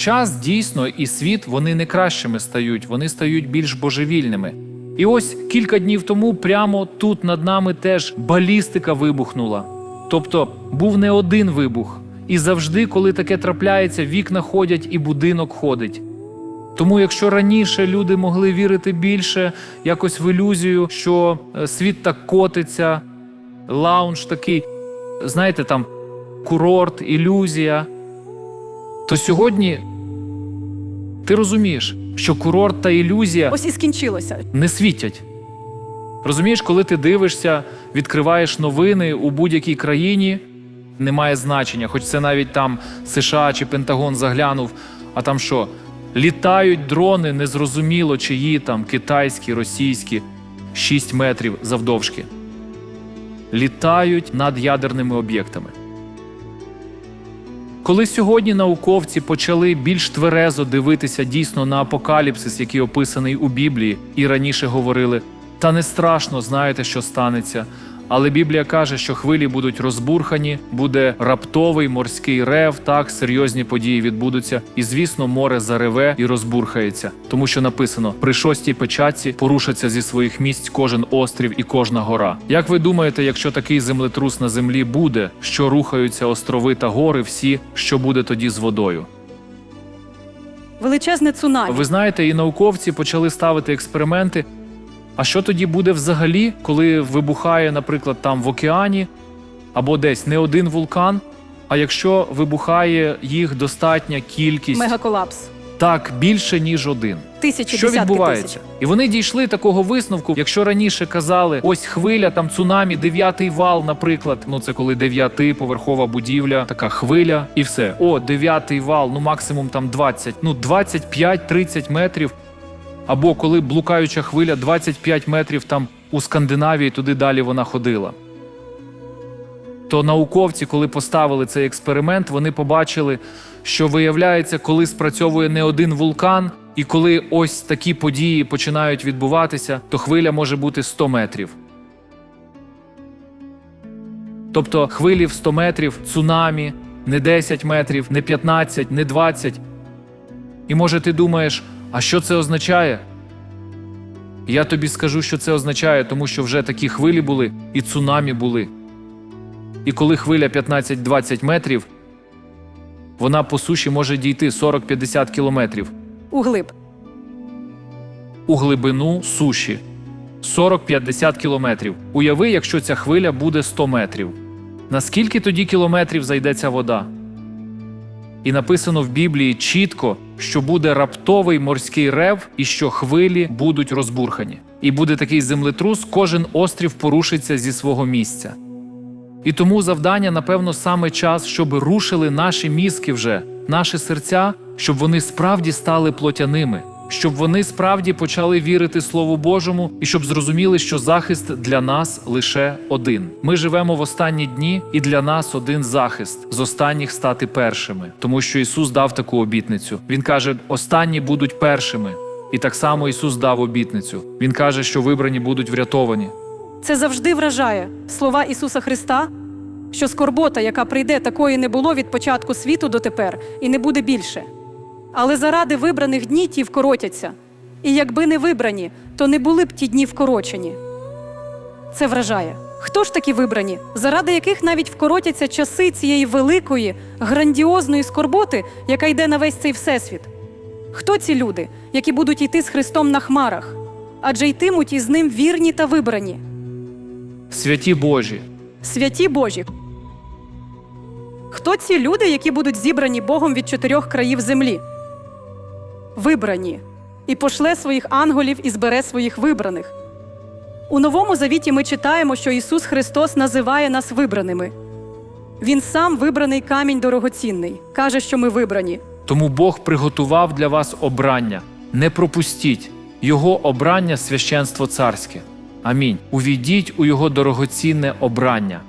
час дійсно і світ вони не кращими стають, вони стають більш божевільними. І ось кілька днів тому прямо тут над нами теж балістика вибухнула. Тобто був не один вибух. І завжди, коли таке трапляється, вікна ходять і будинок ходить. Тому, якщо раніше люди могли вірити більше якось в ілюзію, що е, світ так котиться, лаунж такий, знаєте, там курорт, ілюзія, то сьогодні ти розумієш, що курорт та ілюзія Ось і скінчилося. не світять. Розумієш, коли ти дивишся, відкриваєш новини у будь-якій країні, немає значення, хоч це навіть там США чи Пентагон заглянув, а там що? Літають дрони, незрозуміло, чиї там китайські, російські, 6 метрів завдовжки. Літають над ядерними об'єктами. Коли сьогодні науковці почали більш тверезо дивитися дійсно на апокаліпсис, який описаний у Біблії, і раніше говорили: та не страшно, знаєте, що станеться. Але Біблія каже, що хвилі будуть розбурхані, буде раптовий морський рев, так серйозні події відбудуться, і звісно, море зареве і розбурхається, тому що написано: при шостій печатці порушаться зі своїх місць кожен острів і кожна гора. Як ви думаєте, якщо такий землетрус на землі буде, що рухаються острови та гори, всі, що буде тоді з водою? Величезне цунамі. Ви знаєте, і науковці почали ставити експерименти. А що тоді буде взагалі, коли вибухає, наприклад, там в океані або десь не один вулкан? А якщо вибухає їх достатня кількість, Мегаколапс. так більше ніж один. Тисячі Що десятки відбувається? тисяч. І вони дійшли такого висновку. Якщо раніше казали, ось хвиля, там цунамі, дев'ятий вал, наприклад, ну це коли дев'ятиповерхова будівля, така хвиля, і все. О, дев'ятий вал, ну максимум там 20, ну 25-30 метрів. Або коли блукаюча хвиля 25 метрів там у Скандинавії, туди далі вона ходила. То науковці, коли поставили цей експеримент, вони побачили, що виявляється, коли спрацьовує не один вулкан, і коли ось такі події починають відбуватися, то хвиля може бути 100 метрів. Тобто хвилі в 100 метрів, цунамі, не 10 метрів, не 15, не 20. І може ти думаєш, а що це означає? Я тобі скажу, що це означає, тому що вже такі хвилі були і цунамі були. І коли хвиля 15-20 метрів, вона по суші може дійти 40-50 кілометрів Углиб. у глибину суші 40-50 кілометрів. Уяви, якщо ця хвиля буде 100 метрів. Наскільки тоді кілометрів зайде ця вода? І написано в Біблії чітко, що буде раптовий морський рев і що хвилі будуть розбурхані. І буде такий землетрус, кожен острів порушиться зі свого місця. І тому завдання, напевно, саме час, щоб рушили наші мізки вже, наші серця, щоб вони справді стали плотяними, щоб вони справді почали вірити Слову Божому і щоб зрозуміли, що захист для нас лише один. Ми живемо в останні дні, і для нас один захист з останніх стати першими, тому що Ісус дав таку обітницю. Він каже: останні будуть першими. І так само Ісус дав обітницю. Він каже, що вибрані будуть врятовані. Це завжди вражає слова Ісуса Христа, що скорбота, яка прийде, такої не було від початку світу дотепер, і не буде більше. Але заради вибраних дні ті вкоротяться. І якби не вибрані, то не були б ті дні вкорочені. Це вражає. Хто ж такі вибрані, заради яких навіть вкоротяться часи цієї великої, грандіозної скорботи, яка йде на весь цей всесвіт? Хто ці люди, які будуть йти з Христом на хмарах? Адже йтимуть із ним вірні та вибрані, Святі Божі, святі Божі. Хто ці люди, які будуть зібрані Богом від чотирьох країв землі? Вибрані, і пошле своїх ангелів і збере своїх вибраних. У Новому Завіті ми читаємо, що Ісус Христос називає нас вибраними. Він сам вибраний камінь дорогоцінний, каже, що ми вибрані. Тому Бог приготував для вас обрання. Не пропустіть Його обрання священство царське. Амінь. Увійдіть у Його дорогоцінне обрання.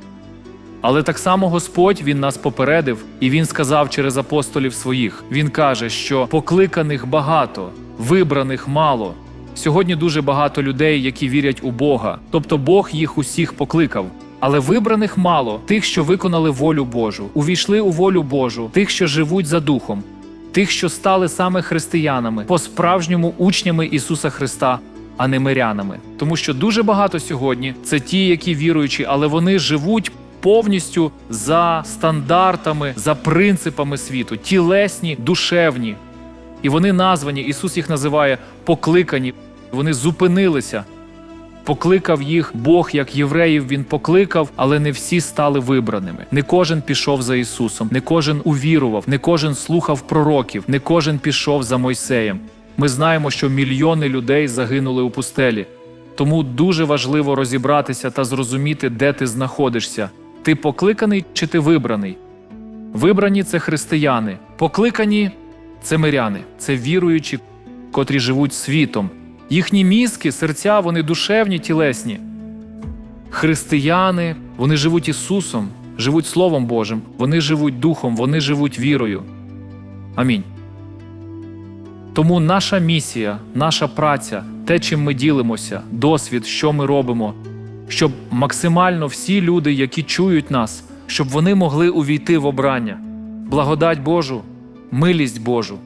Але так само Господь Він нас попередив, і Він сказав через апостолів своїх. Він каже, що покликаних багато, вибраних мало. Сьогодні дуже багато людей, які вірять у Бога, тобто Бог їх усіх покликав. Але вибраних мало тих, що виконали волю Божу, увійшли у волю Божу, тих, що живуть за духом. тих, що стали саме християнами, по-справжньому учнями Ісуса Христа, а не мирянами. Тому що дуже багато сьогодні це ті, які віруючі, але вони живуть повністю за стандартами, за принципами світу, тілесні, душевні. І вони названі, Ісус їх називає покликані. Вони зупинилися. Покликав їх Бог, як євреїв він покликав, але не всі стали вибраними. Не кожен пішов за Ісусом, не кожен увірував, не кожен слухав пророків, не кожен пішов за Мойсеєм. Ми знаємо, що мільйони людей загинули у пустелі. Тому дуже важливо розібратися та зрозуміти, де ти знаходишся. Ти покликаний чи ти вибраний? Вибрані це християни, покликані це миряни, це віруючі, котрі живуть світом. Їхні мізки, серця, вони душевні, тілесні. Християни, вони живуть Ісусом, живуть Словом Божим, вони живуть Духом, вони живуть вірою. Амінь. Тому наша місія, наша праця, те, чим ми ділимося, досвід, що ми робимо, щоб максимально всі люди, які чують нас, щоб вони могли увійти в обрання, благодать Божу, милість Божу,